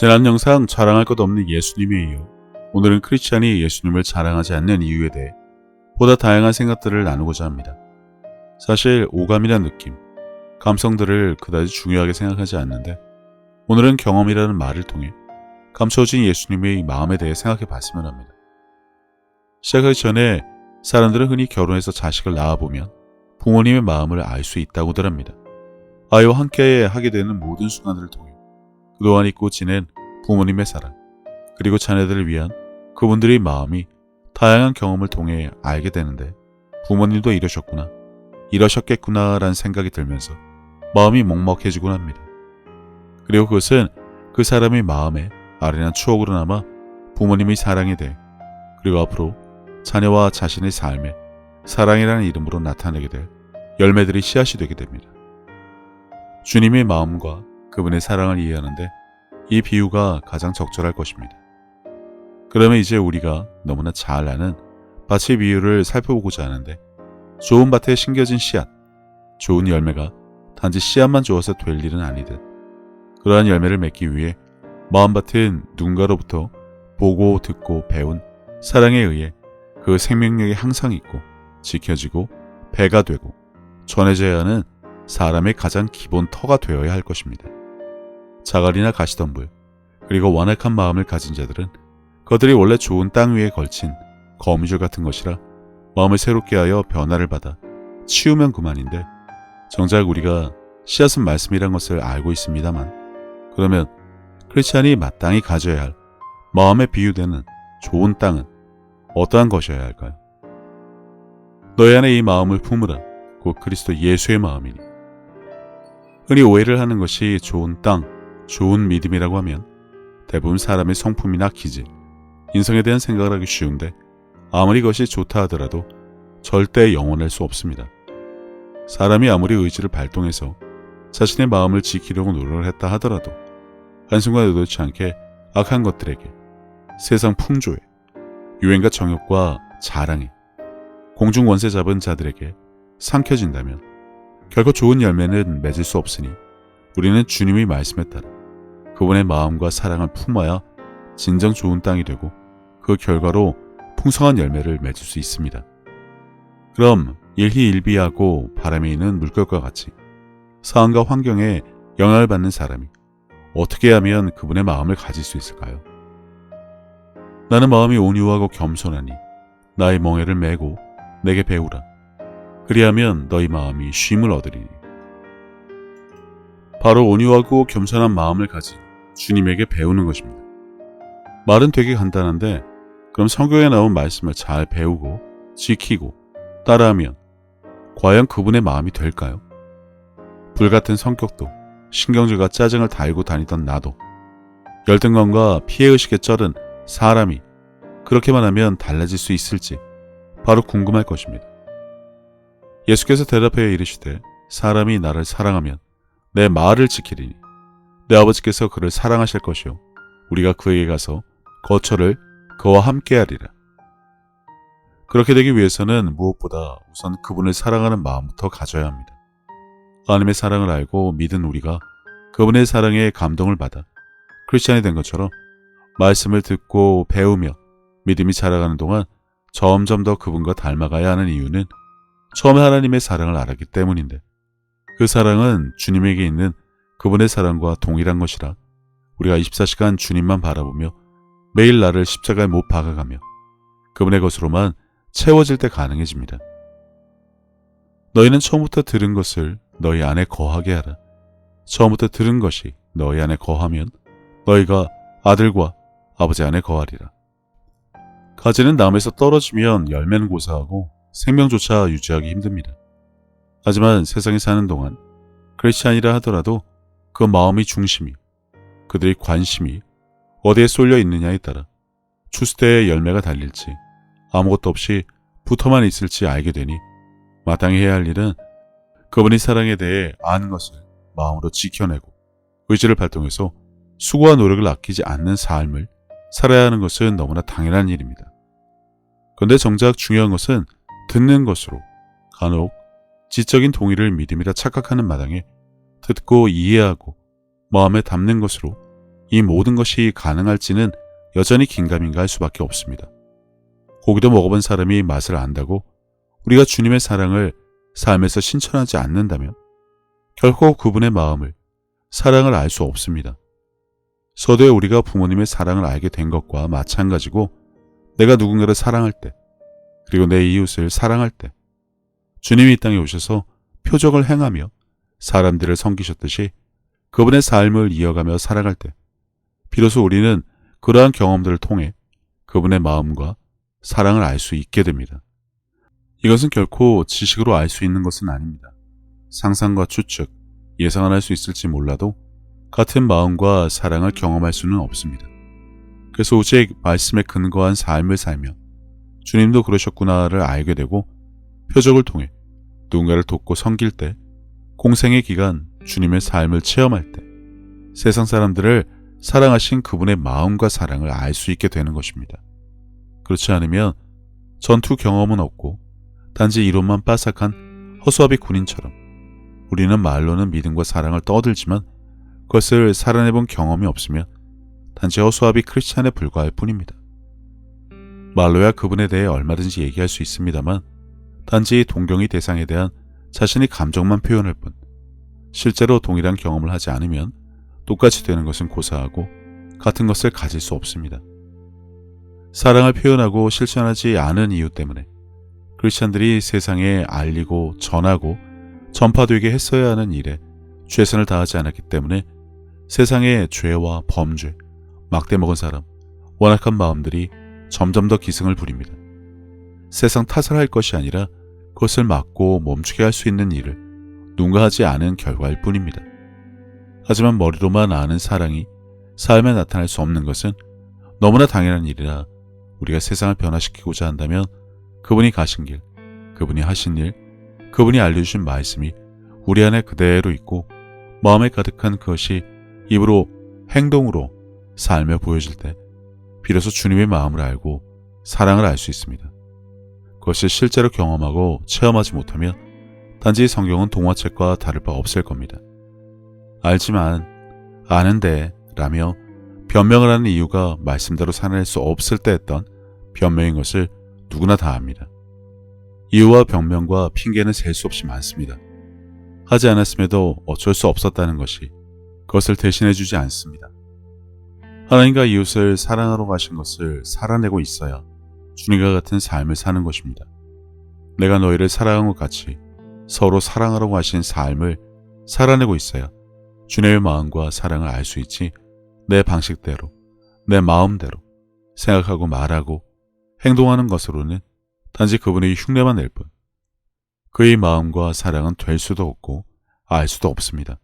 지난 영상 자랑할 것 없는 예수님에 이어 오늘은 크리스찬이 예수님을 자랑하지 않는 이유에 대해 보다 다양한 생각들을 나누고자 합니다. 사실 오감이란 느낌, 감성들을 그다지 중요하게 생각하지 않는데 오늘은 경험이라는 말을 통해 감춰진 예수님의 마음에 대해 생각해 봤으면 합니다. 시작하기 전에 사람들은 흔히 결혼해서 자식을 낳아보면 부모님의 마음을 알 수 있다고들 합니다. 아이와 함께 하게 되는 모든 순간들을 통해 그동안 잊고 지낸 부모님의 사랑, 그리고 자녀들을 위한 그분들의 마음이 다양한 경험을 통해 알게 되는데 부모님도 이러셨구나, 이러셨겠구나 라는 생각이 들면서 마음이 먹먹해지곤 합니다. 그리고 그것은 그 사람의 마음에 아련한 추억으로 남아 부모님의 사랑에 대해 그리고 앞으로 자녀와 자신의 삶에 사랑이라는 이름으로 나타내게 될 열매들이 씨앗이 되게 됩니다. 주님의 마음과 그분의 사랑을 이해하는데 이 비유가 가장 적절할 것입니다. 그러면 이제 우리가 너무나 잘 아는 밭의 비유를 살펴보고자 하는데 좋은 밭에 심겨진 씨앗, 좋은 열매가 단지 씨앗만 주어서 될 일은 아니듯 그러한 열매를 맺기 위해 마음밭은 누군가로부터 보고 듣고 배운 사랑에 의해 그 생명력이 항상 있고 지켜지고 배가 되고 전해져야 하는 사람의 가장 기본 터가 되어야 할 것입니다. 자갈이나 가시덤불 그리고 완악한 마음을 가진 자들은 그들이 원래 좋은 땅 위에 걸친 거미줄 같은 것이라 마음을 새롭게 하여 변화를 받아 치우면 그만인데 정작 우리가 씨앗은 말씀이란 것을 알고 있습니다만 그러면 크리스찬이 마땅히 가져야 할 마음에 비유되는 좋은 땅은 어떠한 것이어야 할까요? 너희 안에 이 마음을 품으라 곧 그리스도 예수의 마음이니 흔히 오해를 하는 것이 좋은 땅, 좋은 믿음이라고 하면 대부분 사람의 성품이나 기질, 인성에 대한 생각을 하기 쉬운데 아무리 그것이 좋다 하더라도 절대 영원할 수 없습니다. 사람이 아무리 의지를 발동해서 자신의 마음을 지키려고 노력을 했다 하더라도 한순간 의도치 않게 악한 것들에게 세상 풍조에 유행과 정욕과 자랑에 공중 원세 잡은 자들에게 삼켜진다면 결코 좋은 열매는 맺을 수 없으니 우리는 주님의 말씀에 따라 그분의 마음과 사랑을 품어야 진정 좋은 땅이 되고 그 결과로 풍성한 열매를 맺을 수 있습니다. 그럼 일희일비하고 바람에 있는 물결과 같이 상황과 환경에 영향을 받는 사람이 어떻게 하면 그분의 마음을 가질 수 있을까요? 나는 마음이 온유하고 겸손하니 나의 멍에를 메고 내게 배우라. 그리하면 너희 마음이 쉼을 얻으리니. 바로 온유하고 겸손한 마음을 가진 주님에게 배우는 것입니다. 말은 되게 간단한데 그럼 성경에 나온 말씀을 잘 배우고 지키고 따라하면 과연 그분의 마음이 될까요? 불같은 성격도 신경질과 짜증을 달고 다니던 나도 열등감과 피해의식에 쩔은 사람이 그렇게만 하면 달라질 수 있을지 바로 궁금할 것입니다. 예수께서 대답하여 이르시되 사람이 나를 사랑하면 내 말을 지키리니 내 아버지께서 그를 사랑하실 것이요 우리가 그에게 가서 거처를 그와 함께하리라. 그렇게 되기 위해서는 무엇보다 우선 그분을 사랑하는 마음부터 가져야 합니다. 하나님의 사랑을 알고 믿은 우리가 그분의 사랑에 감동을 받아 크리스찬이 된 것처럼 말씀을 듣고 배우며 믿음이 자라가는 동안 점점 더 그분과 닮아가야 하는 이유는 처음에 하나님의 사랑을 알았기 때문인데 그 사랑은 주님에게 있는 그분의 사랑과 동일한 것이라 우리가 24시간 주님만 바라보며 매일 나를 십자가에 못 박아가며 그분의 것으로만 채워질 때 가능해집니다. 너희는 처음부터 들은 것을 너희 안에 거하게 하라. 처음부터 들은 것이 너희 안에 거하면 너희가 아들과 아버지 안에 거하리라. 가지는 나무에서 떨어지면 열매는 고사하고 생명조차 유지하기 힘듭니다. 하지만 세상에 사는 동안 크리스찬이라 하더라도 그 마음의 중심이 그들의 관심이 어디에 쏠려 있느냐에 따라 추수대의 열매가 달릴지 아무것도 없이 붙어만 있을지 알게 되니 마땅히 해야 할 일은 그분의 사랑에 대해 아는 것을 마음으로 지켜내고 의지를 발동해서 수고와 노력을 아끼지 않는 삶을 살아야 하는 것은 너무나 당연한 일입니다. 그런데 정작 중요한 것은 듣는 것으로 간혹 지적인 동의를 믿음이라 착각하는 마당에 듣고 이해하고 마음에 담는 것으로 이 모든 것이 가능할지는 여전히 긴가민가 할 수밖에 없습니다. 고기도 먹어본 사람이 맛을 안다고 우리가 주님의 사랑을 삶에서 신천하지 않는다면 결코 그분의 마음을, 사랑을 알 수 없습니다. 서도에 우리가 부모님의 사랑을 알게 된 것과 마찬가지고 내가 누군가를 사랑할 때, 그리고 내 이웃을 사랑할 때, 주님이 이 땅에 오셔서 표적을 행하며 사람들을 섬기셨듯이 그분의 삶을 이어가며 살아갈 때, 비로소 우리는 그러한 경험들을 통해 그분의 마음과 사랑을 알 수 있게 됩니다. 이것은 결코 지식으로 알 수 있는 것은 아닙니다. 상상과 추측, 예상은 할 수 있을지 몰라도 같은 마음과 사랑을 경험할 수는 없습니다. 그래서 오직 말씀에 근거한 삶을 살며 주님도 그러셨구나를 알게 되고 표적을 통해 누군가를 돕고 섬길 때 공생의 기간 주님의 삶을 체험할 때 세상 사람들을 사랑하신 그분의 마음과 사랑을 알 수 있게 되는 것입니다. 그렇지 않으면 전투 경험은 없고 단지 이론만 빠삭한 허수아비 군인처럼 우리는 말로는 믿음과 사랑을 떠들지만 그것을 살아내본 경험이 없으면 단지 허수아비 크리스찬에 불과할 뿐입니다. 말로야 그분에 대해 얼마든지 얘기할 수 있습니다만 단지 동경의 대상에 대한 자신의 감정만 표현할 뿐 실제로 동일한 경험을 하지 않으면 똑같이 되는 것은 고사하고 같은 것을 가질 수 없습니다. 사랑을 표현하고 실천하지 않은 이유 때문에 크리스천들이 세상에 알리고 전하고 전파되게 했어야 하는 일에 최선을 다하지 않았기 때문에 세상의 죄와 범죄, 막대 먹은 사람, 완악한 마음들이 점점 더 기승을 부립니다. 세상 탓을 할 것이 아니라 그것을 막고 멈추게 할 수 있는 일을 누군가 하지 않은 결과일 뿐입니다. 하지만 머리로만 아는 사랑이 삶에 나타날 수 없는 것은 너무나 당연한 일이라 우리가 세상을 변화시키고자 한다면 그분이 가신 길, 그분이 하신 일, 그분이 알려주신 말씀이 우리 안에 그대로 있고 마음에 가득한 그것이 입으로 행동으로 삶에 보여질 때 비로소 주님의 마음을 알고 사랑을 알 수 있습니다. 그것을 실제로 경험하고 체험하지 못하면 단지 성경은 동화책과 다를 바 없을 겁니다. 알지만 아는데 라며 변명을 하는 이유가 말씀대로 살아낼 수 없을 때 했던 변명인 것을 누구나 다 압니다. 이유와 변명과 핑계는 셀 수 없이 많습니다. 하지 않았음에도 어쩔 수 없었다는 것이 그것을 대신해 주지 않습니다. 하나님과 이웃을 사랑하러 가신 것을 살아내고 있어야 주님과 같은 삶을 사는 것입니다. 내가 너희를 사랑한 것 같이 서로 사랑하러 가신 삶을 살아내고 있어야 주님의 마음과 사랑을 알 수 있지 내 방식대로, 내 마음대로 생각하고 말하고 행동하는 것으로는 단지 그분의 흉내만 낼 뿐. 그의 마음과 사랑은 될 수도 없고 알 수도 없습니다.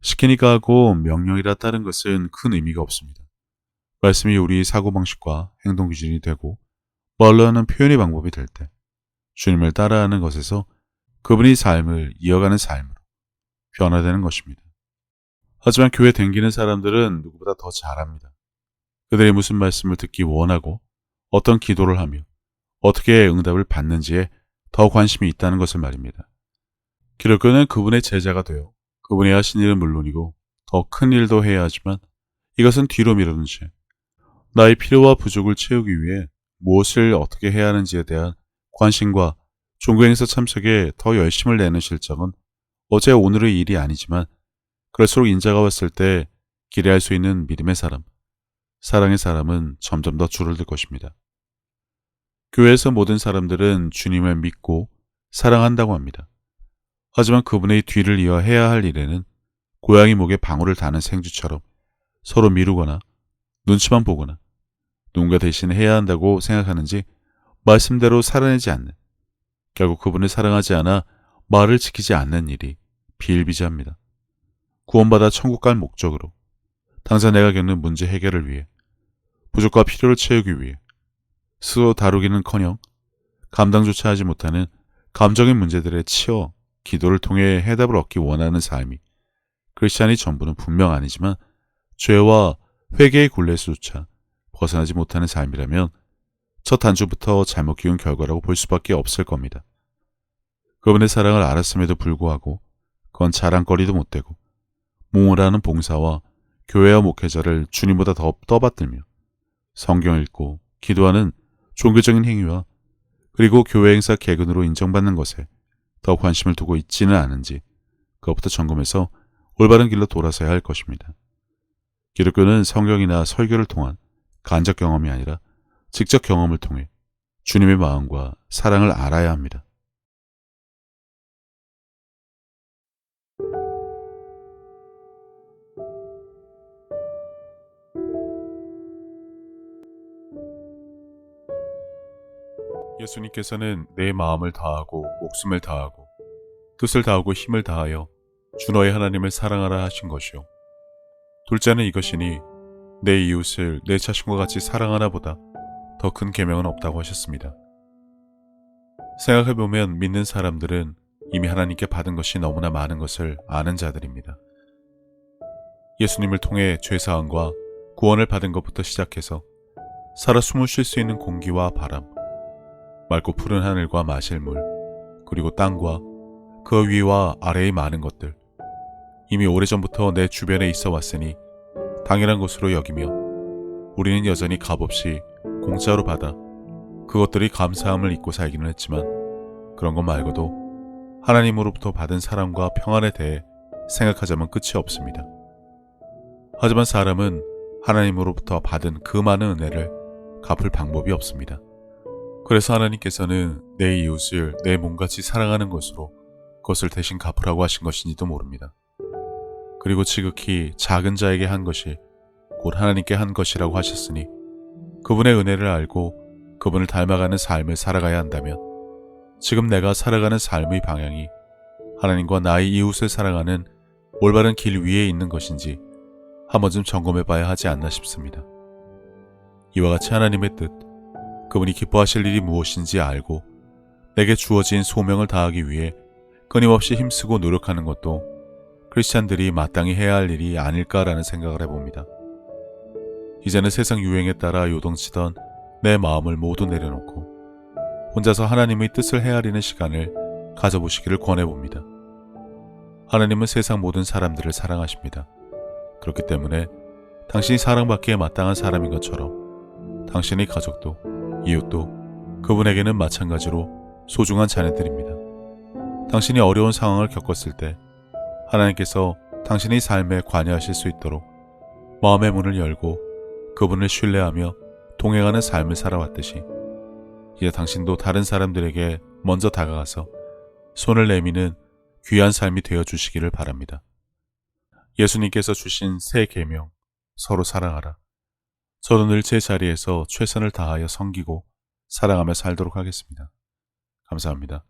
시키니까 하고 명령이라 따른 것은 큰 의미가 없습니다. 말씀이 우리 사고방식과 행동 기준이 되고 말로 하는 표현의 방법이 될 때 주님을 따라하는 것에서 그분이 삶을 이어가는 삶으로 변화되는 것입니다. 하지만 교회 댕기는 사람들은 누구보다 더 잘합니다. 그들의 무슨 말씀을 듣기 원하고 어떤 기도를 하며 어떻게 응답을 받는지에 더 관심이 있다는 것을 말입니다. 기독교는 그분의 제자가 되어 그분이 하신 일은 물론이고 더 큰 일도 해야 하지만 이것은 뒤로 미루는 채 나의 필요와 부족을 채우기 위해 무엇을 어떻게 해야 하는지에 대한 관심과 종교행사 참석에 더 열심을 내는 실정은 어제 오늘의 일이 아니지만 그럴수록 인자가 왔을 때 기대할 수 있는 믿음의 사람, 사랑의 사람은 점점 더 줄어들 것입니다. 교회에서 모든 사람들은 주님을 믿고 사랑한다고 합니다. 하지만 그분의 뒤를 이어 해야 할 일에는 고양이 목에 방울을 다는 생쥐처럼 서로 미루거나 눈치만 보거나 누군가 대신 해야 한다고 생각하는지 말씀대로 살아내지 않는 결국 그분을 사랑하지 않아 말을 지키지 않는 일이 비일비재합니다. 구원받아 천국 갈 목적으로 당장 내가 겪는 문제 해결을 위해 부족과 필요를 채우기 위해 스스로 다루기는커녕 감당조차 하지 못하는 감정의 문제들에 치여 기도를 통해 해답을 얻기 원하는 삶이 크리스찬이 전부는 분명 아니지만 죄와 회개의 굴레에서조차 벗어나지 못하는 삶이라면 첫 단주부터 잘못 키운 결과라고 볼 수밖에 없을 겁니다. 그분의 사랑을 알았음에도 불구하고 그건 자랑거리도 못 되고 몽을 하는 봉사와 교회와 목회자를 주님보다 더 떠받들며 성경 읽고 기도하는 종교적인 행위와 그리고 교회 행사 개근으로 인정받는 것에 더 관심을 두고 있지는 않은지 그것부터 점검해서 올바른 길로 돌아서야 할 것입니다. 기독교는 성경이나 설교를 통한 간접 경험이 아니라 직접 경험을 통해 주님의 마음과 사랑을 알아야 합니다. 예수님께서는 내 마음을 다하고 목숨을 다하고 뜻을 다하고 힘을 다하여 주 너의 하나님을 사랑하라 하신 것이요. 둘째는 이것이니 내 이웃을 내 자신과 같이 사랑하나 보다 더 큰 계명은 없다고 하셨습니다. 생각해보면 믿는 사람들은 이미 하나님께 받은 것이 너무나 많은 것을 아는 자들입니다. 예수님을 통해 죄사함과 구원을 받은 것부터 시작해서 살아 숨을 쉴 수 있는 공기와 바람, 맑고 푸른 하늘과 마실 물, 그리고 땅과 그 위와 아래의 많은 것들. 이미 오래전부터 내 주변에 있어 왔으니 당연한 것으로 여기며 우리는 여전히 값없이 공짜로 받아 그것들이 감사함을 잊고 살기는 했지만 그런 것 말고도 하나님으로부터 받은 사랑과 평안에 대해 생각하자면 끝이 없습니다. 하지만 사람은 하나님으로부터 받은 그 많은 은혜를 갚을 방법이 없습니다. 그래서 하나님께서는 내 이웃을 내 몸같이 사랑하는 것으로 그것을 대신 갚으라고 하신 것인지도 모릅니다. 그리고 지극히 작은 자에게 한 것이 곧 하나님께 한 것이라고 하셨으니 그분의 은혜를 알고 그분을 닮아가는 삶을 살아가야 한다면 지금 내가 살아가는 삶의 방향이 하나님과 나의 이웃을 사랑하는 올바른 길 위에 있는 것인지 한 번쯤 점검해 봐야 하지 않나 싶습니다. 이와 같이 하나님의 뜻, 그분이 기뻐하실 일이 무엇인지 알고 내게 주어진 소명을 다하기 위해 끊임없이 힘쓰고 노력하는 것도 크리스찬들이 마땅히 해야 할 일이 아닐까라는 생각을 해봅니다. 이제는 세상 유행에 따라 요동치던 내 마음을 모두 내려놓고 혼자서 하나님의 뜻을 헤아리는 시간을 가져보시기를 권해봅니다. 하나님은 세상 모든 사람들을 사랑하십니다. 그렇기 때문에 당신이 사랑받기에 마땅한 사람인 것처럼 당신의 가족도 이웃도 그분에게는 마찬가지로 소중한 자녀들입니다. 당신이 어려운 상황을 겪었을 때 하나님께서 당신의 삶에 관여하실 수 있도록 마음의 문을 열고 그분을 신뢰하며 동행하는 삶을 살아왔듯이 이제 당신도 다른 사람들에게 먼저 다가가서 손을 내미는 귀한 삶이 되어 주시기를 바랍니다. 예수님께서 주신 새 계명 서로 사랑하라. 저도 늘 제 자리에서 최선을 다하여 섬기고 사랑하며 살도록 하겠습니다. 감사합니다.